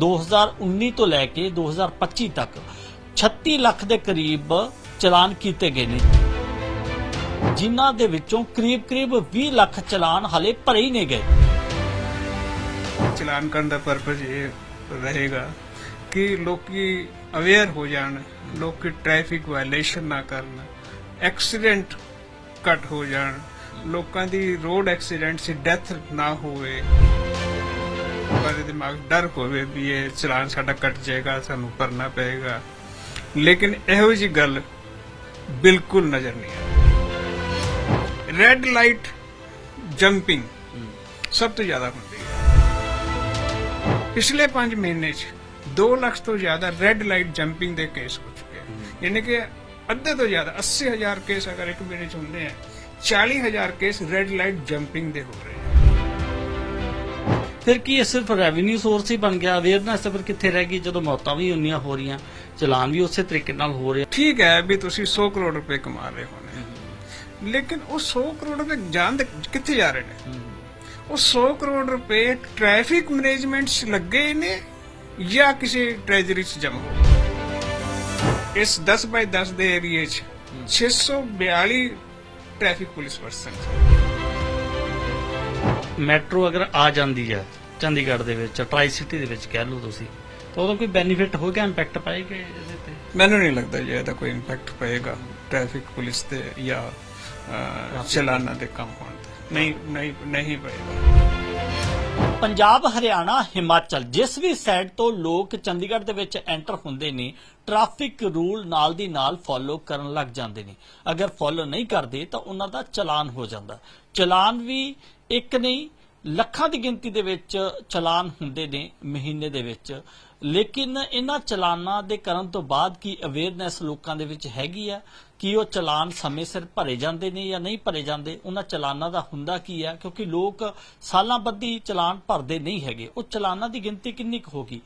2019 ਤੋਂ ਲੈ ਕੇ 2025 ਤੱਕ 36 ਲੱਖ ਦੇ ਕਰੀਬ ਚਲਾਨ ਕੀਤੇ ਗਏ ਨੇ। ਜਿਨ੍ਹਾਂ ਦੇ ਵਿੱਚੋਂ ਕਰੀਬ-ਕਰੀਬ 20 ਲੱਖ ਚਲਾਨ ਹਲੇ ਭਰੇ ਹੀ ਨਹੀਂ ਗਏ। ਚਲਾਨ ਕਰਨ ਦਾ ਪਰਪਸ ਇਹ ਰਹੇਗਾ ਕਿ ਲੋਕੀ ਅਵੇਅਰ ਹੋ ਜਾਣ, ਲੋਕੀ ਟ੍ਰੈਫਿਕ ਵਾਇਲੇਸ਼ਨ ਨਾ ਕਰਨ ਐਕਸੀਡੈਂਟ ਘੱਟ ਹੋ ਜਾਣ, ਲੋਕਾਂ ਦੀ ਰੋਡ ਐਕਸੀਡੈਂਟ 'ਚ ਡੈਥ ਨਾ ਹੋਵੇ। ਲੋਕਾਂ ਦੇ ਦਿਮਾਗ ਡਰ ਹੋਵੇ ਵੀ ਇਹ ਚਲਾਨ ਸਾਡਾ ਕੱਟ ਜਾਏਗਾ, ਸਾਨੂੰ ਭਰਨਾ ਪਏਗਾ। ਲੇਕਿਨ ਇਹੋ ਜੀ ਗੱਲ ਬਿਲਕੁਲ ਨਜ਼ਰ ਨਹੀਂ ਆ ਰੈੱਡ ਲਾਈਟ ਜੰਪਿੰਗ ਸਭ ਤੋਂ ਜ਼ਿਆਦਾ ਹੁੰਦੀ ਹੈ। ਪਿਛਲੇ 5 ਮਹੀਨੇ 'ਚ 2 ਲੱਖ ਤੋਂ ਜ਼ਿਆਦਾ ਰੈੱਡ ਲਾਈਟ ਜੰਪਿੰਗ ਦੇ ਕੇਸ ਹੋ ਚੁੱਕੇ ਹਨ ਯਾਨੀ ਕਿ ਅੱਧੇ ਤੋਂ ਜ਼ਿਆਦਾ 80000 ਕੇਸ ਅਗਰ ਇੱਕ ਮਹੀਨੇ 'ਚ ਹੁੰਦੇ ਆ 40000 ਕੇਸ ਰੈੱਡ ਲਾਈਟ ਜੰਪਿੰਗ ਦੇ ਹੋ ਰਹੇ ਫਿਰ ਕੀ ਇਹ ਸਿਰਫ ਰੈਵਨਿਊ ਸੋਰਸ ਹੀ ਬਣ ਗਿਆ? ਅਵੇਅਰਨੈਸ ਫਿਰ ਕਿੱਥੇ ਰਹਿ ਗਈ? ਜਦੋਂ ਮੌਤਾਂ ਵੀ ਉਨੀਆਂ ਹੋ ਰਹੀਆਂ ਚਲਾਨ ਵੀ ਉਸੇ ਤਰੀਕੇ ਨਾਲ ਹੋ ਰਿਹਾ। ਠੀਕ ਹੈ ਵੀ ਤੁਸੀਂ 100 ਕਰੋੜ ਰੁਪਏ ਕਮਾ ਰਹੇ ਹੋਣੇ। ਲੇਕਿਨ ਉਹ 100 ਕਰੋੜ ਰੁਪਏ ਜਾਣ ਕਿੱਥੇ ਜਾ ਰਹੇ ਨੇ? ਉਹ 100 ਕਰੋੜ ਰੁਪਏ ਟ੍ਰੈਫਿਕ ਮੈਨੇਜਮੈਂਟ 'ਚ ਲੱਗੇ ਨੇ ਜਾਂ ਕਿਸੇ ਟ੍ਰੈਜਰੀ 'ਚ ਜਮ੍ਹਾਂ ਹੋ। ਇਸ 10 ਬਾਈ 10 ਦੇ ਏਰੀਏ 'ਚ 642 ਟ੍ਰੈਫਿਕ ਪੁਲਿਸ ਪਰਸਨ। ਮੈਟਰੋ ਅਗਰ ਆ ਜਾਂਦੀ ਹੈ ਚੰਡੀਗੜ੍ਹ ਦੇ ਵਿੱਚ ਟਰਾਈ ਸਿਟੀ ਦੇ ਵਿੱਚ ਕਹਿ ਲਓ ਤੁਸੀਂ ਤਾਂ ਉਹਦਾ ਕੋਈ ਬੈਨੀਫਿਟ ਹੋਏਗਾ ਇੰਪੈਕਟ ਪਾਏਗਾ ਇਹਦੇ ਤੇ? ਮੈਨੂੰ ਨਹੀਂ ਲੱਗਦਾ ਜੀ ਇਹਦਾ ਕੋਈ ਇੰਪੈਕਟ ਪਏਗਾ ਟ੍ਰੈਫਿਕ ਪੁਲਿਸ ਤੇ ਜਾਂ ਚਲਾਨਾਂ ਦੇ ਕੰਮ ਹੋਣ ਤੇ। ਨਹੀਂ ਨਹੀਂ ਨਹੀਂ ਪਏਗਾ। ਪੰਜਾਬ ਹਰਿਆਣਾ ਹਿਮਾਚਲ ਜਿਸ ਵੀ ਸਾਈਡ ਤੋਂ ਲੋਕ ਚੰਡੀਗੜ੍ਹ ਦੇ ਵਿੱਚ ਐਂਟਰ ਹੁੰਦੇ ਨੇ ਟ੍ਰੈਫਿਕ ਰੂਲ ਨਾਲ ਦੀ ਨਾਲ ਫੋਲੋ ਕਰਨ ਲੱਗ ਜਾਂਦੇ ਨੇ। ਅਗਰ ਫੋਲੋ ਨਹੀਂ ਕਰਦੇ ਤਾਂ ਉਹਨਾਂ ਦਾ ਚਲਾਨ ਹੋ ਜਾਂਦਾ। ਚਲਾਨ ਵੀ ਇੱਕ ਨਹੀਂ, ਲੱਖਾਂ ਦੀ ਗਿਣਤੀ ਦੇ ਵਿੱਚ ਚਲਾਨ ਹੁੰਦੇ ਨੇ ਮਹੀਨੇ ਦੇ ਵਿੱਚ। ਲੇਕਿਨ ਇਹਨਾਂ ਚਲਾਨਾਂ ਦੇ ਕਰਨ ਤੋਂ ਬਾਅਦ ਕੀ ਅਵੇਅਰਨੈਸ ਲੋਕਾਂ ਦੇ ਵਿੱਚ ਹੈਗੀ ਆ? ਕਿ ਉਹ ਚਲਾਨ ਸਮੇਂ ਸਿਰ ਭਰੇ ਜਾਂਦੇ ਨੇ ਜਾਂ ਨਹੀਂ ਭਰੇ ਜਾਂਦੇ? ਉਹਨਾਂ ਚਲਾਨਾਂ ਦਾ ਹੁੰਦਾ ਕੀ ਆ? ਕਿਉਂਕਿ ਲੋਕ ਸਾਲਾਂ ਬੱਧੀ ਚਲਾਨ ਭਰਦੇ ਨਹੀਂ ਹੈਗੇ। ਉਹ ਚਲਾਨਾਂ ਦੀ ਗਿਣਤੀ ਕਿੰਨੀ ਕੁ ਹੋਗੀ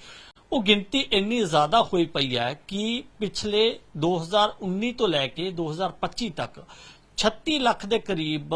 ਉਹ ਗਿਣਤੀ ਇੰਨੀ ਜ਼ਿਆਦਾ ਹੋਈ ਪਈ ਹੈ ਕਿ ਪਿਛਲੇ 2019 ਤੋਂ ਲੈ ਕੇ 2025 ਤੱਕ 36 ਲੱਖ ਦੇ ਕਰੀਬ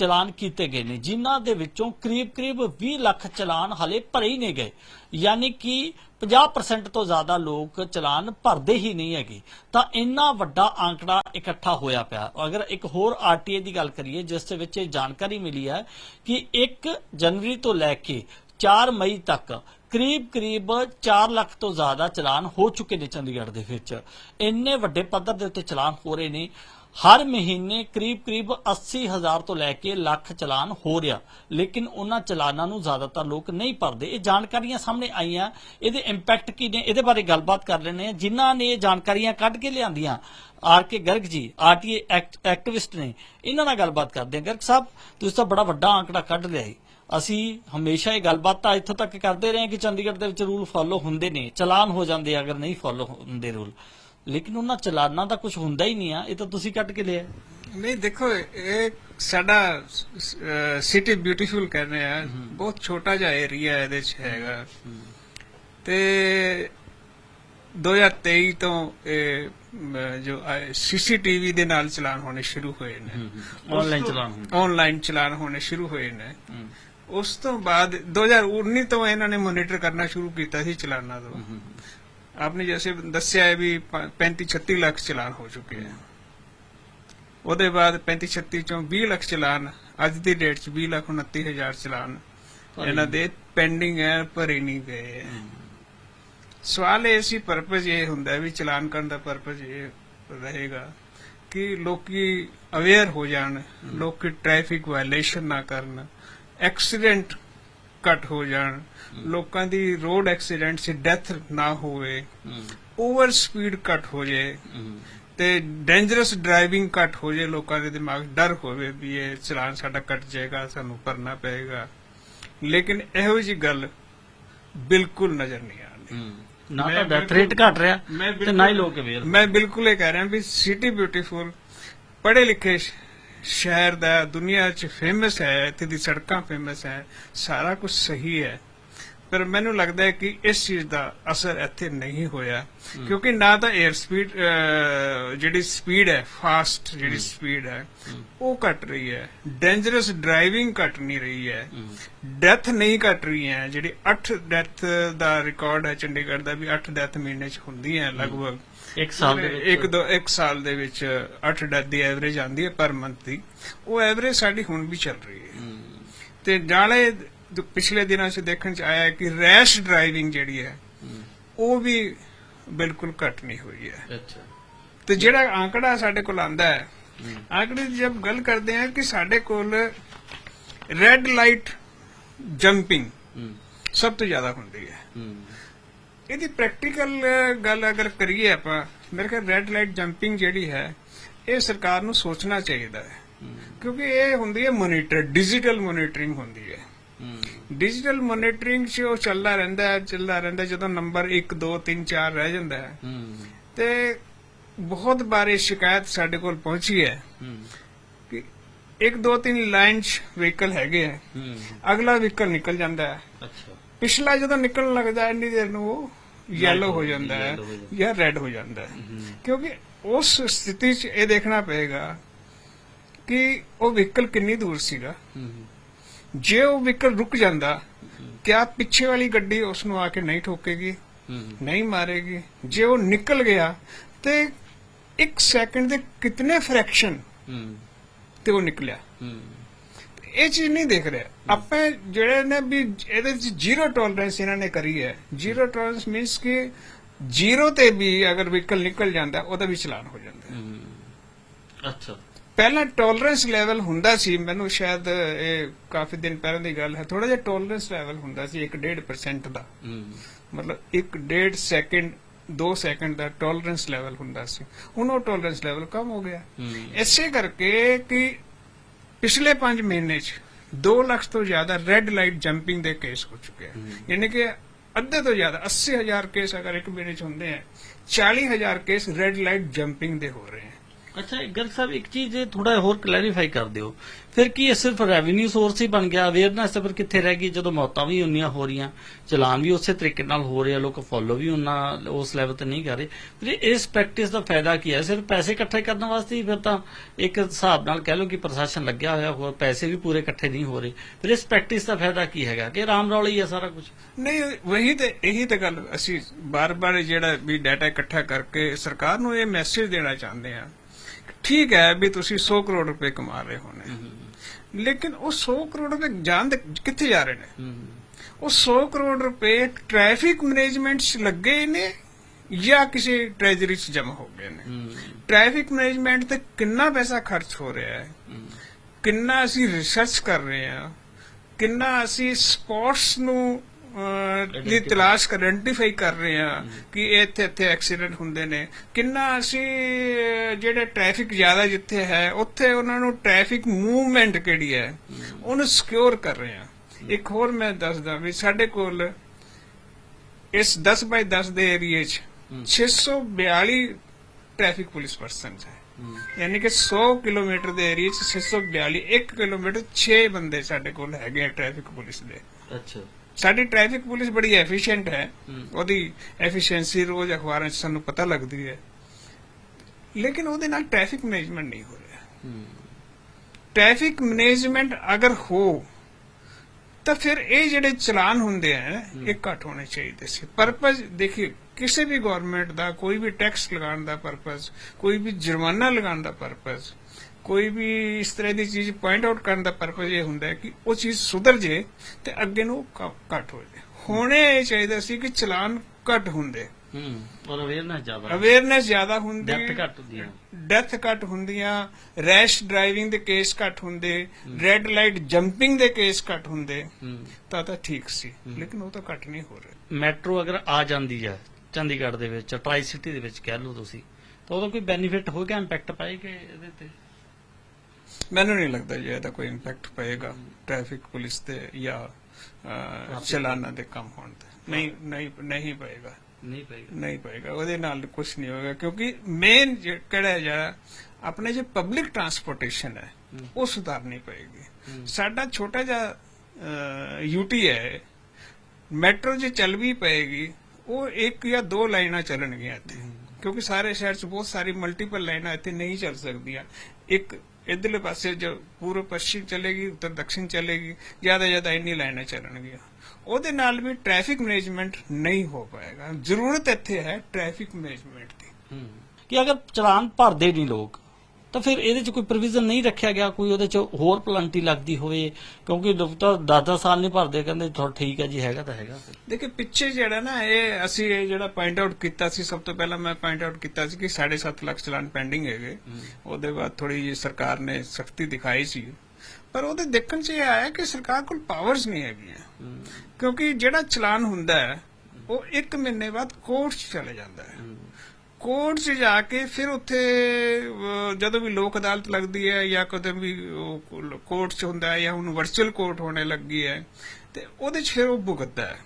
ਚਲਾਨ ਕੀਤੇ ਗਏ ਨੇ, ਜਿਨ੍ਹਾਂ ਦੇ ਵਿੱਚੋਂ ਕਰੀਬ-ਕਰੀਬ 20 ਲੱਖ ਚਲਾਨ ਹਲੇ ਭਰੇ ਹੀ ਨਹੀਂ ਗਏ। ਯਾਨੀ ਕਿ 50% ਤੋਂ ਜ਼ਿਆਦਾ ਲੋਕ ਚਲਾਨ ਭਰਦੇ ਹੀ ਨਹੀਂ ਹੈਗੇ। ਤਾਂ ਇੰਨਾ ਵੱਡਾ ਆંકੜਾ ਇਕੱਠਾ ਹੋਇਆ ਪਿਆ। ਅਗਰ ਇੱਕ ਹੋਰ ਆਰਟੀਏ ਦੀ ਗੱਲ ਕਰੀਏ, ਜਿਸ ਦੇ ਵਿੱਚ ਇਹ ਜਾਣਕਾਰੀ ਮਿਲੀ ਹੈ ਕਿ 1 ਜਨਵਰੀ ਤੋਂ ਲੈ ਕੇ 4 ਮਈ ਤੱਕ ਕਰੀਬ-ਕਰੀਬ 4 ਲੱਖ ਤੋਂ ਜ਼ਿਆਦਾ ਚਲਾਨ ਹੋ ਚੁੱਕੇ ਨੇ ਚੰਡੀਗੜ੍ਹ ਦੇ ਵਿੱਚ। ਇੰਨੇ ਵੱਡੇ ਪੱਧਰ ਦੇ ਉੱਤੇ ਚਲਾਨ ਹੋ ਰਹੇ ਨੇ। ਹਰ ਮਹੀਨੇ ਕਰੀਬ-ਕਰੀਬ 80000 ਤੋਂ ਲੈ ਕੇ ਲੱਖ ਚਲਾਨ ਹੋ ਰਿਹਾ। ਲੇਕਿਨ ਉਹਨਾਂ ਚਲਾਨਾਂ ਨੂੰ ਜ਼ਿਆਦਾਤਰ ਲੋਕ ਨਹੀਂ ਭਰਦੇ। ਇਹ ਜਾਣਕਾਰੀਆਂ ਸਾਹਮਣੇ ਆਈਆਂ। ਇਹਦੇ ਇੰਪੈਕਟ ਕੀ ਨੇ? ਇਹਦੇ ਬਾਰੇ ਗੱਲਬਾਤ ਕਰ ਲੈਣੇ ਆ ਜਿਨ੍ਹਾਂ ਨੇ ਇਹ ਜਾਣਕਾਰੀਆਂ ਕੱਢ ਕੇ ਲਿਆਂਦੀਆਂ, ਆਰ ਕੇ ਗਰਗ ਜੀ ਆਰਟੀਏ ਐਕਟਿਵਿਸਟ ਨੇ। ਇਹਨਾਂ ਨਾਲ ਗੱਲਬਾਤ ਕਰਦੇ ਆ ਗਰਗ ਸਾਹਿਬ, ਤੁਸੀਂ ਤਾਂ ਬੜਾ ਵੱਡਾ ਆંકੜਾ ਕੱਢ ਲਿਆ ਹੈ ਅਸੀਂ ਹਮੇਸ਼ਾ ਇਹ ਗੱਲਬਾਤ ਤਾਂ ਇੱਥੋਂ ਤੱਕ ਕਰਦੇ ਰਹੇ ਕਿ ਚੰਡੀਗੜ੍ਹ ਦੇ ਵਿੱਚ ਰੂਲ ਫਾਲੋ ਹੁੰਦੇ ਨੇ। ਚਲਾਨ ਹੋ ਜਾਂਦੇ ਅਗਰ ਨਹੀਂ ਫਾਲੋ ਹੁੰਦੇ ਰੂਲ। ਲੇਕਿਨ ਉਹਨਾਂ ਚਲਾਨਾਂ ਦਾ ਕੁਝ ਹੁੰਦਾ ਹੀ ਨਹੀਂ ਆ ਇਹ ਤਾਂ ਤੁਸੀਂ ਕੱਢ ਕੇ ਲਿਆ। ਨਹੀਂ ਦੇਖੋ ਇਹ ਸਾਡਾ ਸਿਟੀ ਬਿਊਟੀਫੁਲ ਕਰ ਰਹੇ ਆ। ਬਹੁਤ ਛੋਟਾ ਜਿਹਾ ਏਰੀਆ ਇਹਦੇ ਚ ਹੈਗਾ। ਤੇ 2023 ਤੋਂ ਇਹ ਜੋ ਸੀਸੀਟੀਵੀ ਦੇ ਨਾਲ ਚਲਾਨ ਹੋਣੇ ਸ਼ੁਰੂ ਹੋਏ ਨੇ। ਆਨਲਾਈਨ ਚਲਾਨ ਆਨਲਾਈਨ ਚਲਾਨ ਹੋਣੇ ਸ਼ੁਰੂ ਹੋਏ ਨੇ। ਉਸ ਤੋਂ ਬਾਅਦ 2019 ਤੋਂ ਇਹਨਾਂ ਨੇ ਮੋਨੀਟਰ ਕਰਨਾ ਸ਼ੁਰੂ ਕੀਤਾ ਸੀ ਚਲਾਨਾਂ ਤੋਂ। ਆਪਨੇ ਜੈਸੇ ਦੱਸਿਆ ਹੈ ਵੀ 35 36 ਲੱਖ ਚਲਾਨ ਹੋ ਚੁੱਕੇ ਹੈ ਉਹਦੇ ਬਾਅਦ 35 36 ਚੋਂ 20 ਲੱਖ ਚਲਾਨ ਅੱਜ ਦੀ ਡੇਟ 'ਚ 20 ਲੱਖ 29 ਹਜ਼ਾਰ ਚਲਾਨ ਇਹਨਾਂ ਦੇ ਪੈਂਡਿੰਗ ਹੈ ਭਰੇ ਨਹੀਂ ਗਏ। ਸਵਾਲ ਇਹ ਸੀ ਪਰਪਸ ਇਹ ਹੁੰਦਾ ਵੀ ਚਲਾਨ ਕਰਨ ਦਾ ਪਰਪਸ ਇਹ ਰਹੇਗਾ ਕਿ ਲੋਕੀ ਅਵੇਅਰ ਹੋ ਜਾਣ ਲੋਕੀ ਟ੍ਰੈਫਿਕ ਵਾਇਲੇਸ਼ਨ ਨਾ ਕਰਨ ਐਕਸੀਡੈਂਟ ਘੱਟ ਹੋ ਜਾਣ ਲੋਕਾਂ ਦੀ ਰੋਡ ਐਕਸੀਡੈਂਟ 'ਚ ਡੈਥ ਨਾ ਹੋਵੇ ਓਵਰ ਸਪੀਡ ਘੱਟ ਹੋ ਜਾਏ ਤੇ ਡੇਂਜਰਸ ਡਰਾਈਵਿੰਗ ਘੱਟ ਹੋ ਜਾਏ ਲੋਕਾਂ ਦੇ ਦਿਮਾਗ ਡਰ ਹੋਵੇ ਵੀ ਇਹ ਚਲਾਨ ਸਾਡਾ ਕੱਟ ਜਾਏਗਾ ਸਾਨੂੰ ਭਰਨਾ ਪਏਗਾ। ਲੇਕਿਨ ਇਹੋ ਜੀ ਗੱਲ ਬਿਲਕੁਲ ਨਜ਼ਰ ਨਹੀਂ ਆਉਂਦੀ ਨਾ ਤਾਂ ਡੈਥ ਰੇਟ ਘਟ ਰਿਹਾ ਤੇ ਨਾ ਹੀ ਲੋਕ ਅਵੇਅਰ ਮੈਂ ਬਿਲਕੁਲ ਇਹ ਕਹਿ ਰਿਹਾ ਵੀ ਸਿਟੀ ਬਿਊਟੀਫੁਲ ਪੜ੍ਹੇ ਲਿਖੇ ਸ਼- ਸ਼ਹਿਰ ਦਾ ਦੁਨੀਆ 'ਚ ਫੇਮਸ ਹੈ ਇੱਥੇ ਦੀ ਸੜਕਾਂ ਫੇਮਸ ਹੈ ਸਾਰਾ ਕੁਝ ਸਹੀ ਹੈ। ਪਰ ਮੈਨੂੰ ਲੱਗਦਾ ਹੈ ਕਿ ਇਸ ਚੀਜ਼ ਦਾ ਅਸਰ ਇੱਥੇ ਨਹੀਂ ਹੋਇਆ। ਕਿਉਂਕਿ ਨਾ ਤਾਂ 에ਅਰ ਸਪੀਡ ਜਿਹੜੀ ਸਪੀਡ ਹੈ ਫਾਸਟ ਜਿਹੜੀ ਸਪੀਡ ਹੈ ਉਹ ਘਟ ਰਹੀ ਹੈ। ਡੇਂਜਰਸ ਡਰਾਈਵਿੰਗ ਘਟ ਨਹੀਂ ਰਹੀ ਹੈ। ਡੈਥ ਨਹੀਂ ਘਟ ਰਹੀ ਹੈ। ਜਿਹੜੀ 8 ਡੈਥ ਦਾ ਰਿਕਾਰਡ ਹੈ ਚੰਡੀਗੜ੍ਹ ਦਾ ਵੀ 8 ਡੈਥ ਮਹੀਨੇ ਚ ਹੁੰਦੀਆਂ ਲਗਭਗ। ਇੱਕ ਸਾਲ ਦੇ ਵਿੱਚ। ਇੱਕ ਦੋ ਇੱਕ ਸਾਲ ਦੇ ਵਿੱਚ 8 ਡੱਟ ਦੀ ਐਵਰੇਜ ਆਂਦੀ ਹੈ ਪਰ ਮੰਥ ਦੀ। ਉਹ ਐਵਰੇਜ ਸਾਡੀ ਹੁਣ ਵੀ ਚੱਲ ਰਹੀ ਹੈ। ਤੇ ਨਾਲੇ ਪਿਛਲੇ ਦਿਨਾਂ 'ਚ ਦੇਖਣ 'ਚ ਆਇਆ ਕਿ ਰੈਸ਼ ਡਰਾਈਵਿੰਗ ਜਿਹੜੀ ਹੈ ਉਹ ਵੀ ਬਿਲਕੁਲ ਘਟ ਨਹੀਂ ਹੋਈ ਹੈ। ਅੱਛਾ। ਤੇ ਜਿਹੜਾ ਆંકੜਾ ਸਾਡੇ ਕੋਲ ਆਂਦਾ ਹੈ ਆંકੜੇ ਦੀ ਜਦ ਗੱਲ ਕਰਦੇ ਆ ਕਿ ਸਾਡੇ ਕੋਲ ਰੈੱਡ ਲਾਈਟ ਜੰਪਿੰਗ ਸਭ ਤੋਂ ਜ਼ਿਆਦਾ ਹੁੰਦੀ ਹੈ। ਇਹਦੀ ਪ੍ਰੈਕਟੀਕਲ ਗੱਲ ਅਗਰ ਕਰੀਏ ਆਪਾਂ ਮੇਰੇ ਖਿਆਲ ਰੈੱਡ ਲਾਈਟ ਜੰਪਿੰਗ ਜਿਹੜੀ ਹੈ ਇਹ ਸਰਕਾਰ ਨੂੰ ਸੋਚਣਾ ਚਾਹੀਦਾ ਹੈ। ਕਿਉਂਕਿ ਇਹ ਹੁੰਦੀ ਹੈ ਮੋਨੀਟਰ ਡਿਜੀਟਲ ਮੋਨੀਟਰਿੰਗ ਹੁੰਦੀ ਹੈ। ਡਿਜੀਟਲ ਮੋਨੀਟਰਿੰਗ 'ਚ ਉਹ ਚੱਲਦਾ ਰਹਿੰਦਾ ਹੈ ਚੱਲਦਾ ਰਹਿੰਦਾ। ਜਦੋਂ ਨੰਬਰ 1 2 3 4 ਰਹਿ ਜਾਂਦਾ ਹੈ। ਤੇ ਬਹੁਤ ਬਾਰੇ ਸ਼ਿਕਾਇਤ ਸਾਡੇ ਕੋਲ ਪਹੁੰਚੀ ਹੈ ਕਿ 1 2 3 ਲਾਈਨ 'ਚ ਵਹੀਕਲ ਹੈਗੇ ਹੈ। ਅਗਲਾ ਵਹੀਕਲ ਨਿਕਲ ਜਾਂਦਾ ਹੈ। ਅੱਛਾ। ਪਿਛਲਾ ਜਦੋਂ ਨਿਕਲਣ ਲੱਗਦਾ ਇੰਨੀ ਦੇਰ ਨੂੰ ਉਹ ਯੈਲੋ ਹੋ ਜਾਂਦਾ ਹੈ yellow ਹੋ ਜਾਂਦਾ। ਜਾਂ ਰੈੱਡ ਹੋ ਜਾਂਦਾ ਹੈ। ਕਿਉਂਕਿ ਉਸ ਸਥਿਤੀ 'ਚ ਇਹ ਦੇਖਣਾ ਪਏਗਾ ਕਿ ਉਹ ਵਹੀਕਲ ਕਿੰਨੀ ਦੂਰ ਸੀਗਾ। ਜੇ ਉਹ ਵਹੀਕਲ ਰੁਕ ਜਾਂਦਾ ਕਿਆ ਪਿੱਛੇ ਵਾਲੀ ਗੱਡੀ ਉਸ ਨੂੰ ਆ ਕੇ ਨਹੀਂ ਠੋਕੇਗੀ ਨਹੀਂ ਮਾਰੇਗੀ? ਜੇ ਉਹ ਨਿਕਲ ਗਿਆ ਤੇ ਇੱਕ ਸੈਕਿੰਡ ਦੇ ਕਿਤਨੇ ਫ੍ਰੈਕਸ਼ਨ ਤੇ ਉਹ ਨਿਕਲਿਆ। ਇਹ ਚੀਜ਼ ਨਹੀਂ ਦੇਖ ਰਿਹਾ। ਆਪਾਂ ਜਿਹੜੇ ਨੇ ਵੀ ਇਹਦੇ ਵਿੱਚ ਜ਼ੀਰੋ ਟੋਲਰੈਂਸ ਇਹਨਾਂ ਨੇ ਕਰੀ ਹੈ। ਜ਼ੀਰੋ ਟੋਲਰੈਂਸ ਮੀਨਸ ਕਿ ਜ਼ੀਰੋ ਤੇ ਵੀ ਅਗਰ ਵਹੀਕਲ ਨਿਕਲ ਜਾਂਦਾ ਉਹਦਾ ਵੀ ਚਲਾਨ ਹੋ ਜਾਂਦਾ। ਅੱਛਾ। ਪਹਿਲਾਂ ਟੋਲਰੈਂਸ ਲੈਵਲ ਹੁੰਦਾ ਸੀ ਮੈਨੂੰ ਸ਼ਾਇਦ ਇਹ ਕਾਫੀ ਦਿਨ ਪਹਿਲਾਂ ਦੀ ਗੱਲ ਹੈ ਥੋੜਾ ਜਿਹਾ ਟੋਲਰੈਂਸ ਲੈਵਲ ਹੁੰਦਾ ਸੀ 1.5% ਦਾ। ਹਮ, ਮਤਲਬ 1.5 ਸੈਕਿੰਡ 2 ਸੈਕਿੰਡ ਦਾ ਟੋਲਰੈਂਸ ਲੈਵਲ ਹੁੰਦਾ ਸੀ। ਹੁਣ ਉਹ ਟੋਲਰੈਂਸ ਲੈਵਲ ਕਮ ਹੋ ਗਿਆ। ਇਸੇ ਕਰਕੇ ਕਿ ਪਿਛਲੇ 5 ਮਹੀਨੇ 'ਚ 2 ਲੱਖ ਤੋਂ ਜ਼ਿਆਦਾ ਰੈੱਡ ਲਾਈਟ ਜੰਪਿੰਗ ਦੇ ਕੇਸ ਹੋ ਚੁੱਕੇ ਆ। ਯਾਨੀ ਕਿ ਅੱਧੇ ਤੋਂ ਜ਼ਿਆਦਾ 80000 ਕੇਸ ਅਗਰ ਇੱਕ ਮਹੀਨੇ 'ਚ ਹੁੰਦੇ ਆ 40000 ਕੇਸ ਰੈੱਡ ਲਾਈਟ ਜੰਪਿੰਗ ਦੇ ਹੋ ਰਹੇ ਆ। ਅੱਛਾ, ਇੱਕ ਸਾਹਿਬ, ਇੱਕ ਚੀਜ਼ ਥੋੜਾ ਹੋਰ ਕਲੈਰੀਫਾਈ ਕਰ ਦਿਓ। ਫਿਰ ਕੀ ਇਹ ਸਿਰਫ ਰੈਵਨਿਊ ਸੋਰਸ ਹੀ ਬਣ ਗਿਆ? ਅਵੇਅਰਨੈਸ ਫਿਰ ਕਿੱਥੇ ਰਹਿ ਗਈ? ਜਦੋਂ ਮੌਤਾਂ ਵੀ ਉਨੀਆਂ ਹੋ ਰਹੀਆਂ, ਚਲਾਨ ਵੀ ਉਸੇ ਤਰੀਕੇ ਨਾਲ ਹੋ ਰਿਹਾ, ਲੋਕ ਫੋਲੋ ਵੀ ਉਨਾ ਉਸ ਲੈਵਲ ਤੇ ਨਹੀਂ ਕਰ ਰਹੇ। ਫਿਰ ਇਸ ਪ੍ਰੈਕਟਿਸ ਦਾ ਫਾਇਦਾ ਕੀ ਹੈ? ਸਿਰਫ ਪੈਸੇ ਇਕੱਠੇ ਕਰਨ ਵਾਸਤੇ ਹੀ ਫਿਰ ਤਾਂ ਇੱਕ ਹਿਸਾਬ ਨਾਲ ਕਹਿ ਲਓ ਕਿ ਪ੍ਰਸ਼ਾਸਨ ਲੱਗਿਆ ਹੋਇਆ, ਹੋਰ ਪੈਸੇ ਵੀ ਪੂਰੇ ਇਕੱਠੇ ਨਹੀਂ ਹੋ ਰਹੇ। ਫਿਰ ਇਸ ਪ੍ਰੈਕਟਿਸ ਦਾ ਫਾਇਦਾ ਕੀ ਹੈਗਾ? ਕਿ ਰਾਮ ਰੌਲੀ ਹੈ ਸਾਰਾ ਕੁਝ ਨਹੀਂ, ਵਹੀ ਤੇ, ਇਹੀ ਤੇ ਗੱਲ ਅਸੀਂ ਬਾਰ-ਬਾਰ ਜਿਹੜਾ ਵੀ ਡਾਟਾ ਇਕੱਠਾ ਕਰਕੇ ਸਰਕਾਰ ਨੂੰ ਇਹ ਮੈਸੇਜ ਦੇਣਾ ਚਾਹੁੰਦੇ ਆ ਠੀਕ ਹੈ ਵੀ ਤੁਸੀਂ 100 ਕਰੋੜ ਰੁਪਏ ਕਮਾ ਰਹੇ ਹੋਣੇ। ਲੇਕਿਨ ਉਹ 100 ਕਰੋੜ ਰੁਪਏ ਜਾਣ ਕਿੱਥੇ ਜਾ ਰਹੇ ਨੇ? ਉਹ 100 ਕਰੋੜ ਰੁਪਏ ਟ੍ਰੈਫਿਕ ਮੈਨੇਜਮੈਂਟ 'ਚ ਲੱਗੇ ਨੇ ਜਾਂ ਕਿਸੇ ਟ੍ਰੈਜਰੀ 'ਚ ਜਮ੍ਹਾਂ ਹੋ ਗਏ ਨੇ? ਟ੍ਰੈਫਿਕ ਮੈਨੇਜਮੈਂਟ ਤੇ ਕਿੰਨਾ ਪੈਸਾ ਖਰਚ ਹੋ ਰਿਹਾ ਹੈ? ਕਿੰਨਾ ਅਸੀਂ ਰਿਸਰਚ ਕਰ ਰਹੇ ਹਾਂ? ਕਿੰਨਾ ਅਸੀਂ ਸਪੌਟਸ ਨੂੰ ਦੀ ਤਲਾਸ਼ ਕਰ ਆਇਡੈਂਟੀਫਾਈ ਕਰ ਰਹੇ ਹਾਂ ਕਿ ਇੱਥੇ ਇੱਥੇ ਐਕਸੀਡੈਂਟ ਹੁੰਦੇ ਨੇ। ਕਿੰਨਾ ਅਸੀਂ ਜਿਹੜੇ ਟ੍ਰੈਫਿਕ ਜ਼ਿਆਦਾ ਜਿੱਥੇ ਹੈ ਉੱਥੇ ਉਹਨਾਂ ਨੂੰ ਟ੍ਰੈਫਿਕ ਮੂਵਮੈਂਟ ਕਿਹੜੀ ਹੈ ਉਹਨੂੰ ਸਿਕਿਉਰ ਕਰ ਰਹੇ ਹਾਂ। ਇੱਕ ਹੋਰ ਮੈਂ ਦੱਸਦਾ ਵੀ ਸਾਡੇ ਕੋਲ ਇਸ 10 ਬਾਈ 10 ਦੇ ਏਰੀਏ 'ਚ 642 ਟ੍ਰੈਫਿਕ ਪੁਲਿਸ ਪਰਸਨਸ ਹੈ। ਯਾਨੀ ਕਿ 100 ਕਿਲੋਮੀਟਰ ਦੇ ਏਰੀਏ 'ਚ 642 1 ਕਿਲੋਮੀਟਰ 6 ਬੰਦੇ ਸਾਡੇ ਕੋਲ ਹੈਗੇ ਆ ਟ੍ਰੈਫਿਕ ਪੁਲਿਸ ਦੇ। ਅੱਛਾ। ਸਾਡੀ ਟ੍ਰੈਫਿਕ ਪੁਲਿਸ ਬੜੀ ਐਫੀਸ਼ੀਐਂਟ ਹੈ। ਉਹਦੀ ਐਫੀਸ਼ੀਐਂਸੀ ਰੋਜ਼ ਅਖਬਾਰਾਂ 'ਚ ਸਾਨੂੰ ਪਤਾ ਲੱਗਦੀ ਹੈ। ਲੇਕਿਨ ਉਹਦੇ ਨਾਲ ਟ੍ਰੈਫਿਕ ਮੈਨੇਜਮੈਂਟ ਨਹੀਂ ਹੋ ਰਿਹਾ। ਟ੍ਰੈਫਿਕ ਮੈਨੇਜਮੈਂਟ ਅਗਰ ਹੋ ਤਾਂ ਫਿਰ ਇਹ ਜਿਹੜੇ ਚਲਾਨ ਹੁੰਦੇ ਆ ਇਹ ਘੱਟ ਹੋਣੇ ਚਾਹੀਦੇ ਸੀ। ਪਰਪਸ ਦੇਖਿਏ ਕਿਸੇ ਵੀ ਗਵਰਨਮੈਂਟ ਦਾ ਕੋਈ ਵੀ ਟੈਕਸ ਲਗਾਉਣ ਦਾ ਪਰਪਸ ਕੋਈ ਵੀ ਜੁਰਮਾਨਾ ਲਗਾਉਣ ਦਾ ਪਰਪਸ ਕੋਈ ਵੀ ਇਸ ਤਰ੍ਹਾਂ ਦੀ ਚੀਜ਼ ਪੁਆਇੰਟ ਆਊਟ ਕਰਨ ਦਾ ਪਰਪਸ ਇਹ ਹੁੰਦਾ ਹੈ ਕਿ ਉਹ ਚੀਜ਼ ਸੁਧਰ ਜੇ ਤੇ ਅੱਗੇ ਨੂੰ ਘੱਟ ਹੋ ਜਾਏ ਹੋਣੇ ਇਹ ਚਾਹੀਦਾ ਸੀ ਕਿ ਚਲਾਨ ਘੱਟ ਹੁੰਦੇ। ਹੂੰ ਔਰ ਅਵੇਅਰਨੈਸ ਜ਼ਿਆਦਾ ਅਵੇਅਰਨੈਸ ਜ਼ਿਆਦਾ ਹੁੰਦੀ। ਡੈਪਥ ਘੱਟ ਹੁੰਦੀ ਹੈ। ਡੈਥ ਘੱਟ ਹੁੰਦੀਆਂ ਰੈਸ਼ ਡਰਾਈਵਿੰਗ ਦੇ ਕੇਸ ਘੱਟ ਹੁੰਦੇ ਰੈੱਡ ਲਾਈਟ ਜੰਪਿੰਗ ਦੇ ਕੇਸ ਘੱਟ ਹੁੰਦੇ ਤਾਂ ਤਾਂ ਠੀਕ ਸੀ ਲੇਕਿਨ ਉਹ ਤਾਂ ਘੱਟ ਨਹੀਂ ਹੋ ਰਿਹਾ। ਮੈਟਰੋ ਅਗਰ ਆ ਜਾਂਦੀ ਹੈ ਚੰਡੀਗੜ੍ਹ ਦੇ ਵਿੱਚ ਟਰਾਈ ਸਿਟੀ ਦੇ ਵਿੱਚ ਕਹਿ ਲਓ ਤੁਸੀਂ ਤਾਂ ਉਹਦਾ ਕੋਈ ਬੈਨੀਫਿਟ ਹੋਏਗਾ ਇੰਪੈਕਟ ਪਾਏਗਾ ਇਹਦੇ ਤੇ? ਮੈਨੂੰ ਨਹੀਂ ਲੱਗਦਾ ਜੀ ਇਹਦਾ ਕੋਈ ਇੰਪੈਕਟ ਪਏਗਾ ਟ੍ਰੈਫਿਕ ਪੁਲਿਸ ਤੇ ਜਾਂ ਚਲਾਨਾਂ ਦੇ ਕੰਮ ਹੋਣ ਤੇ। ਨਹੀਂ ਨਹੀਂ ਨਹੀਂ ਪਏਗਾ। ਨਹੀਂ ਪਏਗਾ। ਨਹੀਂ ਪਏਗਾ। ਉਹਦੇ ਨਾਲ ਕੁਝ ਨਹੀਂ ਹੋਏਗਾ ਕਿਉਂਕਿ ਮੇਨ ਕਿਹੜਾ ਜਿਹੜਾ ਆਪਣੇ ਜੇ ਪਬਲਿਕ ਟਰਾਂਸਪੋਰਟੇਸ਼ਨ ਹੈ ਉਹ ਸੁਧਾਰਨੀ ਪਏਗੀ। ਸਾਡਾ ਛੋਟਾ ਜਿਹਾ ਯੂਟੀ ਹੈ ਮੈਟਰੋ ਜੇ ਚੱਲ ਵੀ ਪਏਗੀ ਉਹ ਇੱਕ ਜਾਂ ਦੋ ਲਾਈਨਾਂ ਚੱਲਣਗੀਆਂ ਇੱਥੇ। ਕਿਉਂਕਿ ਸਾਰੇ ਸ਼ਹਿਰ 'ਚ ਬਹੁਤ ਸਾਰੀ ਮਲਟੀਪਲ ਲਾਈਨਾਂ ਇੱਥੇ ਨਹੀਂ ਚੱਲ ਸਕਦੀਆਂ। ਇੱਕ ਇਧਰਲੇ ਪਾਸੇ ਜੋ ਪੂਰਬ ਪੱਛਮ ਚੱਲੇਗੀ, ਉੱਤਰ ਦક્ષਿਣ ਚੱਲੇਗੀ, ਜ਼ਿਆਦਾ ਜ਼ਿਆਦਾ ਇੰਨੀ ਲਾਈਨਾਂ ਚੱਲਣਗੀਆਂ। ਉਹਦੇ ਨਾਲ ਵੀ ਟ੍ਰੈਫਿਕ ਮੈਨੇਜਮੈਂਟ ਨਹੀਂ ਹੋ ਪਾਏਗਾ। ਜ਼ਰੂਰਤ ਇੱਥੇ ਹੈ ਟ੍ਰੈਫਿਕ ਮੈਨੇਜਮੈਂਟ ਦੀ। ਕਿ ਅਗਰ ਚਲਾਨ ਭਰਦੇ ਨਹੀਂ ਲੋਕ ਤਾਂ ਫਿਰ ਇਹਦੇ 'ਚ ਕੋਈ ਪ੍ਰੋਵੀਜ਼ਨ ਨਹੀਂ ਰੱਖਿਆ ਗਿਆ ਕੋਈ ਉਹਦੇ 'ਚ ਹੋਰ ਪਲੰਟੀ ਲੱਗਦੀ ਹੋਵੇ ਕਿਉਂਕਿ ਡਾਕਟਰ 10 ਸਾਲ ਨਹੀਂ ਭਰਦੇ ਕਹਿੰਦੇ ਥੋੜਾ ਠੀਕ ਹੈ ਜੀ ਹੈਗਾ ਤਾਂ ਹੈਗਾ। ਦੇਖੇ ਪਿੱਛੇ ਜਿਹੜਾ ਨਾ ਇਹ ਅਸੀਂ ਇਹ ਜਿਹੜਾ ਪੁਆਇੰਟ ਆਊਟ ਕੀਤਾ ਸੀ ਸਭ ਤੋਂ ਪਹਿਲਾਂ ਮੈਂ ਪੁਆਇੰਟ ਆਊਟ ਕੀਤਾ ਸੀ ਕਿ 7.5 ਲੱਖ ਚਲਾਨ ਪੈਂਡਿੰਗ ਹੈਗੇ। ਉਹਦੇ ਬਾਅਦ ਥੋੜੀ ਜਿਹੀ ਸਰਕਾਰ ਨੇ ਸਖਤੀ ਦਿਖਾਈ ਸੀ। ਪਰ ਉਹਦੇ ਦੇਖਣ 'ਚ ਇਹ ਆਇਆ ਕਿ ਸਰਕਾਰ ਕੋਲ ਪਾਵਰਸ ਨਹੀਂ ਹੈਗੀਆਂ। ਕਿਉਂਕਿ ਜਿਹੜਾ ਚਲਾਨ ਹੁੰਦਾ ਹੈ ਉਹ 1 ਮਹੀਨੇ ਬਾਅਦ ਕੋਰਟ 'ਚ ਚਲੇ ਜਾਂਦਾ ਹੈ। ਕੋਰਟ 'ਚ ਜਾ ਕੇ ਫਿਰ ਉੱਥੇ ਜਦੋਂ ਵੀ ਲੋਕ ਅਦਾਲਤ ਲੱਗਦੀ ਹੈ ਜਾਂ ਕਦੇ ਵੀ ਕੋਰਟ 'ਚ ਹੁੰਦਾ ਹੈ ਜਾਂ ਹੁਣ ਵਰਚੁਅਲ ਕੋਰਟ ਹੋਣੇ ਲੱਗੀ ਹੈ ਤੇ ਉਹਦੇ 'ਚ ਫਿਰ ਉਹ ਭੁਗਤਦਾ ਹੈ।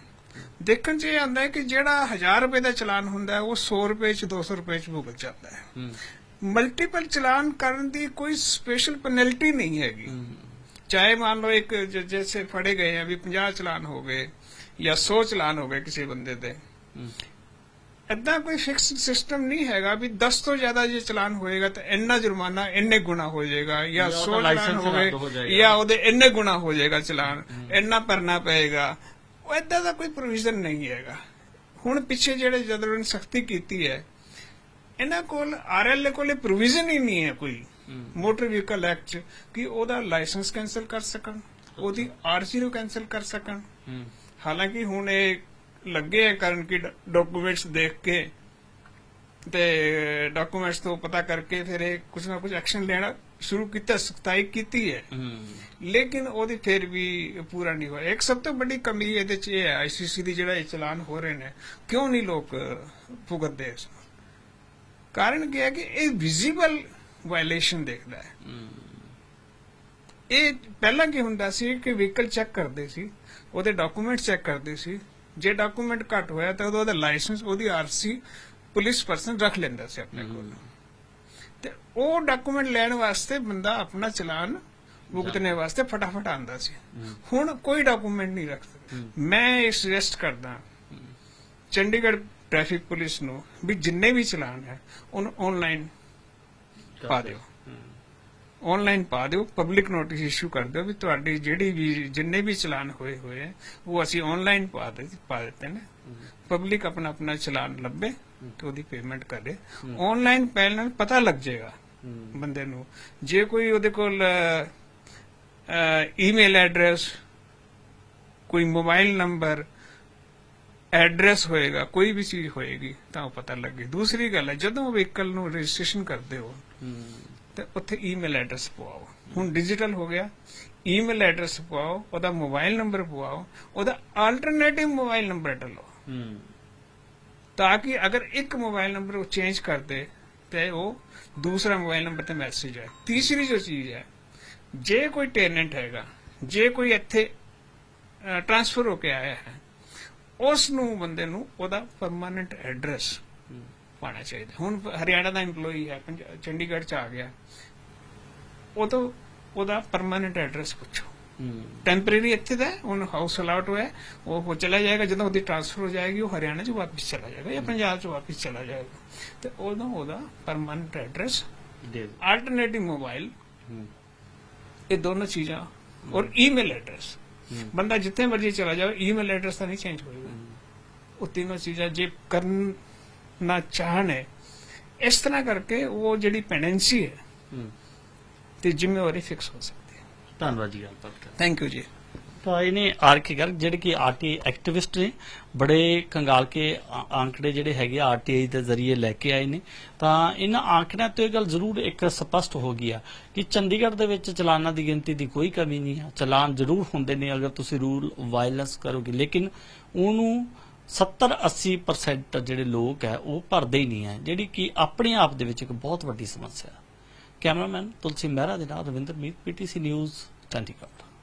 ਦੇਖਣ 'ਚ ਇਹ ਆਉਂਦਾ ਹੈ ਕਿ ਜਿਹੜਾ 1000 ਰੁਪਏ ਦਾ ਚਲਾਨ ਹੁੰਦਾ ਹੈ ਉਹ 100 ਰੁਪਏ 'ਚ 200 ਰੁਪਏ 'ਚ ਭੁਗਤ ਜਾਂਦਾ ਹੈ। ਮਲਟੀਪਲ ਚਲਾਨ ਕਰਨ ਦੀ ਕੋਈ ਸਪੈਸ਼ਲ ਪੈਨਲਟੀ ਨਹੀਂ ਹੈਗੀ। ਚਾਹੇ ਮੰਨ ਲਓ ਇੱਕ ਜ- ਜੈਸੇ ਫੜੇ ਗਏ ਆ ਵੀ 50 ਚਲਾਨ ਹੋ ਗਏ ਜਾਂ 100 ਚਲਾਨ ਹੋ ਗਏ ਕਿਸੇ ਬੰਦੇ ਦੇ। ਏਦਾਂ ਕੋਈ ਫਿਕਸਡ ਸਿਸਟਮ ਨਹੀਂ ਹੈਗਾ ਵੀ 10 ਤੋਂ ਜ਼ਿਆਦਾ ਜੇ ਚਲਾਨ ਹੋਏਗਾ ਤਾਂ ਇੰਨਾ ਜੁਰਮਾਨਾ ਇੰਨੇ ਗੁਣਾ ਹੋ ਜਾਏਗਾ ਜਾਂ ਜਾਂ 100 ਉਹਦਾ ਚਲਾਨ ਲਾਇਸੈਂਸ ਹੋਵੇ। ਜਾਂ ਉਹਦੇ ਇੰਨੇ ਗੁਣਾ ਹੋ ਜਾਏਗਾ ਚਲਾਨ ਇੰਨਾ ਭਰਨਾ ਪਏਗਾ ਉਹ ਏਦਾਂ ਦਾ ਕੋਈ ਪ੍ਰੋਵੀਜ਼ਨ ਨਹੀਂ ਹੈਗਾ। ਹੁਣ ਪਿੱਛੇ ਜਿਹੜੇ ਜਦੋਂ ਸਖਤੀ ਕੀਤੀ ਹੈ ਇਹਨਾਂ ਕੋਲ ਆਰਐਲਏ ਕੋਲੇ ਪ੍ਰੋਵੀਜ਼ਨ ਹੀ ਨਹੀਂ ਹੈ ਕੋਈ। ਮੋਟਰ ਵਹੀਕਲ ਐਕਟ ਚ ਕਿ ਉਹਦਾ ਲਾਇਸੈਂਸ ਕੈਨਸਲ ਕਰ ਸਕਣ ਉਹਦੀ ਆਰਸੀ ਨੂੰ ਕੈਨਸਲ ਕਰ ਸਕਣ। ਹਾਲਾਂਕਿ ਹੁਣ ਇਹ ਲੱਗੇ ਕਰਨ ਕਿ ਡਾਕੂਮੈਂਟਸ ਦੇਖ ਕੇ ਤੇ ਡਾਕੂਮੈਂਟਸ ਤੋਂ ਪਤਾ ਕਰਕੇ ਫਿਰ ਇਹ ਕੁਝ ਨਾ ਕੁਝ ਐਕਸ਼ਨ ਲੈਣਾ ਸ਼ੁਰੂ ਕੀਤਾ ਸਖਤਾਈ ਕੀਤੀ ਹੈ। ਲੇਕਿਨ ਉਹਦੀ ਫਿਰ ਵੀ ਪੂਰਾ ਨਹੀਂ ਹੋਇਆ। ਇੱਕ ਸਭ ਤੋਂ ਵੱਡੀ ਕਮੀ ਇਹਦੇ ਚ ਇਹ ਹੈ ਆਈਸੀਸੀ ਦੀ ਜਿਹੜਾ ਇਹ ਚਲਾਨ ਹੋ ਰਹੇ ਨੇ ਕਿਉਂ ਨਹੀਂ ਲੋਕ ਭੁਗਤਦੇ ਇਸ? ਕਾਰਨ ਕੀ ਹੈ ਕਿ ਇਹ ਵਿਜ਼ੀਬਲ ਵਾਇਲੇਸ਼ਨ ਦੇਖਦਾ ਹੈ। ਇਹ ਪਹਿਲਾਂ ਕੀ ਹੁੰਦਾ ਸੀ ਕਿ ਵਹੀਕਲ ਚੈੱਕ ਕਰਦੇ ਸੀ ਉਹਦੇ ਡਾਕੂਮੈਂਟ ਚੈੱਕ ਕਰਦੇ ਸੀ ਜੇ ਡਾਕੂਮੈਂਟ ਘੱਟ ਹੋਇਆ ਤਾਂ ਉਹਦਾ ਲਾਇਸੈਂਸ ਉਹਦੀ ਆਰਸੀ ਪੁਲਿਸ ਪਰਸਨ ਰੱਖ ਲੈਂਦਾ ਸੀ ਆਪਣੇ ਕੋਲ। ਤੇ ਉਹ ਡਾਕੂਮੈਂਟ ਲੈਣ ਵਾਸਤੇ ਬੰਦਾ ਆਪਣਾ ਚਲਾਨ ਭੁਗਤਣੇ ਵਾਸਤੇ ਫਟਾਫਟ ਆਂਦਾ ਸੀ। ਹੁਣ ਕੋਈ ਡਾਕੂਮੈਂਟ ਨਹੀਂ ਰੱਖਦਾ ਮੈਂ ਇਹ ਸੁਜੈਸਟ ਕਰਦਾ ਚੰਡੀਗੜ੍ਹ ਟ੍ਰੈਫਿਕ ਪੁਲਿਸ ਨੂੰ ਵੀ ਜਿੰਨੇ ਵੀ ਚਲਾਨ ਹੈ, ਉਹਨੂੰ ਆਨਲਾਈਨ ਪਾ ਦਿਓ। ਆਨਲਾਈਨ ਪਾ ਦਿਓ ਪਬਲਿਕ ਨੋਟਿਸ ਇਸ਼ੂ ਕਰ ਦਿਓ ਵੀ ਤੁਹਾਡੀ ਜਿਹੜੀ ਵੀ, ਜਿੰਨੇ ਵੀ ਚਲਾਨ ਹੋਏ ਹੋਏ ਹੈ ਉਹ ਅਸੀਂ ਆਨਲਾਈਨ ਪਾ ਦੇ, ਪਾ ਦਿੱਤੇ ਨੇ। ਪਬਲਿਕ ਆਪਣਾ ਆਪਣਾ ਚਲਾਨ ਲੱਭੇ ਤੇ ਉਹਦੀ ਪੇਮੈਂਟ ਕਰੇ। ਆਨਲਾਈਨ ਪਹਿਲ ਪਤਾ ਲੱਗ ਜਾਏਗਾ ਬੰਦੇ ਨੂੰ। ਜੇ ਕੋਈ ਉਹਦੇ ਕੋਲ ਈਮੇਲ ਐਡਰੈਸ ਕੋਈ ਮੋਬਾਈਲ ਨੰਬਰ ਐਡਰੈਸ ਹੋਏਗਾ, ਕੋਈ ਵੀ ਚੀਜ਼ ਹੋਏਗੀ, ਤਾਂ ਉਹ ਪਤਾ ਲੱਗੇ। ਦੂਸਰੀ ਗੱਲ ਹੈ, ਜਦੋਂ ਵਹੀਕਲ ਨੂੰ ਰਜਿਸਟ੍ਰੇਸ਼ਨ ਕਰਦੇ ਹੋ ਤੇ ਉੱਥੇ ਈਮੇਲ ਐਡਰੈਸ ਪਵਾਓ। ਹੁਣ ਡਿਜੀਟਲ ਹੋ ਗਿਆ। ਈਮੇਲ ਐਡਰੈਸ ਪਵਾਓ ਉਹਦਾ ਮੋਬਾਈਲ ਨੰਬਰ ਪਵਾਓ ਉਹਦਾ ਆਲਟਰਨੇਟਿਵ ਮੋਬਾਈਲ ਨੰਬਰ ਡਲੋ ਤਾਂ ਕਿ ਅਗਰ ਇੱਕ ਮੋਬਾਈਲ ਨੰਬਰ ਉਹ ਚੇਂਜ ਕਰਦੇ ਤੇ ਉਹ ਦੂਸਰਾ ਮੋਬਾਈਲ ਨੰਬਰ ਤੇ ਮੈਸੇਜ ਹੈ ਤੀਸਰੀ ਜੋ ਚੀਜ਼ ਹੈ ਜੇ ਕੋਈ ਟੈਨੈਂਟ ਹੈਗਾ ਜੇ ਕੋਈ ਇੱਥੇ ਟ੍ਰਾਂਸਫਰ ਹੋ ਕੇ ਆਇਆ ਹੈ ਉਸ ਨੂੰ ਬੰਦੇ ਨੂੰ ਉਹਦਾ ਪਰਮਾਨੈਂਟ ਐਡਰੈਸ ਪਾਣਾ ਚਾਹੀਦਾ। ਹੁਣ ਹਰਿਆਣਾ ਦਾ EMPLOYEE ਹੈ ਚੰਡੀਗੜ੍ਹ ਚ ਆ ਗਿਆ। ਉਹ ਤੋਂ ਉਹਦਾ ਪਰਮਾਨੈਂਟ ਐਡਰੈਸ ਪੁੱਛੋ। ਟੈਂਪਰੇਰੀ ਇੱਥੇ ਦਾ ਹੁਣ ਹਾਊਸ ਅਲਾਟ ਹੋਇਆ ਉਹ ਚਲਾ ਜਾਏਗਾ ਜਦੋਂ ਉਹਦੀ ਟ੍ਰਾਂਸਫਰ ਹੋ ਜਾਏਗੀ ਉਹ ਹਰਿਆਣਾ ਚ ਵਾਪਸ ਚਲਾ ਜਾਏਗਾ ਜਾਂ ਪੰਜਾਬ ਚ ਵਾਪਸ ਚਲਾ ਜਾਏਗਾ। ਤੇ ਉਦੋਂ ਉਹਦਾ ਪਰਮਾਨੈਂਟ ਐਡਰੈਸ ਦੇ ਆਲਟਰਨੇਟਿਵ ਮੋਬਾਈਲ ਇਹ ਦੋਨੋਂ ਚੀਜ਼ਾਂ ਔਰ ਈਮੇਲ ਐਡਰੈਸ ਬੰਦਾ ਜਿੱਥੇ ਮਰਜ਼ੀ ਚਲਾ ਜਾਵੇ ਈਮੇਲ ਐਡਰੈਸ ਤਾਂ ਨਹੀਂ ਚੇਂਜ ਹੋਏਗਾ। ਉਹ ਤਿੰਨੋਂ ਚੀਜ਼ਾਂ ਜੇ ਕਰਨਾ ਚਾਹਣੇ ਇਸ ਤਰ੍ਹਾਂ ਕਰਕੇ ਉਹ ਜਿਹੜੀ ਪੈਂਡੈਂਸੀ ਹੈ ਤੇ ਜ਼ਿੰਮੇਵਾਰੀ ਫਿਕਸ ਹੋ ਸਕਦੀ ਹੈ। ਧੰਨਵਾਦ ਜੀ ਗੱਲਬਾਤ ਕਰ ਥੈਂਕ ਯੂ ਜੀ। ਤਾਂ ਇਹਨੇ ਆਰ ਕੇ ਗੱਲ ਜਿਹੜੇ ਕਿ ਆਰਟੀ ਐਕਟਿਵਿਸਟ ਨੇ ਬੜੇ ਕੰਗਾਲ ਕੇ ਆ- ਆંકੜੇ ਜਿਹੜੇ ਹੈਗੇ ਆਰਟੀਆਈ ਦੇ ਜ਼ਰੀਏ ਲੈ ਕੇ ਆਏ ਨੇ। ਤਾਂ ਇਹਨਾਂ ਆંકੜਿਆਂ ਤੋਂ ਇਹ ਗੱਲ ਜ਼ਰੂਰ ਇੱਕ ਸਪਸ਼ਟ ਹੋ ਗਈ ਆ ਕਿ ਚੰਡੀਗੜ੍ਹ ਦੇ ਵਿੱਚ ਚਲਾਨਾਂ ਦੀ ਗਿਣਤੀ ਦੀ ਕੋਈ ਕਮੀ ਨਹੀਂ ਹੈ ਚਲਾਨ ਜ਼ਰੂਰ ਹੁੰਦੇ ਨੇ ਅਗਰ ਤੁਸੀਂ ਰੂਲ ਵਾਇਲੈਂਸ ਕਰੋਗੇ। ਲੇਕਿਨ ਉਹਨੂੰ 70-80% ਜਿਹੜੇ ਲੋਕ ਹੈ, ਉਹ ਭਰਦੇ ਹੀ ਨਹੀਂ ਹੈ, ਜਿਹੜੀ ਕਿ ਆਪਣੇ ਆਪ ਦੇ ਵਿੱਚ ਇੱਕ ਬਹੁਤ ਵੱਡੀ ਸਮੱਸਿਆ ਹੈ। ਕੈਮਰਾਮੈਨ ਤੁਲਸੀ ਮਹਿਰਾ ਦੇ ਨਾਲ ਰਵਿੰਦਰ ਮੀਤ ਪੀਟੀਸੀ ਨਿਊਜ਼, ਚੰਡੀਗੜ੍ਹ।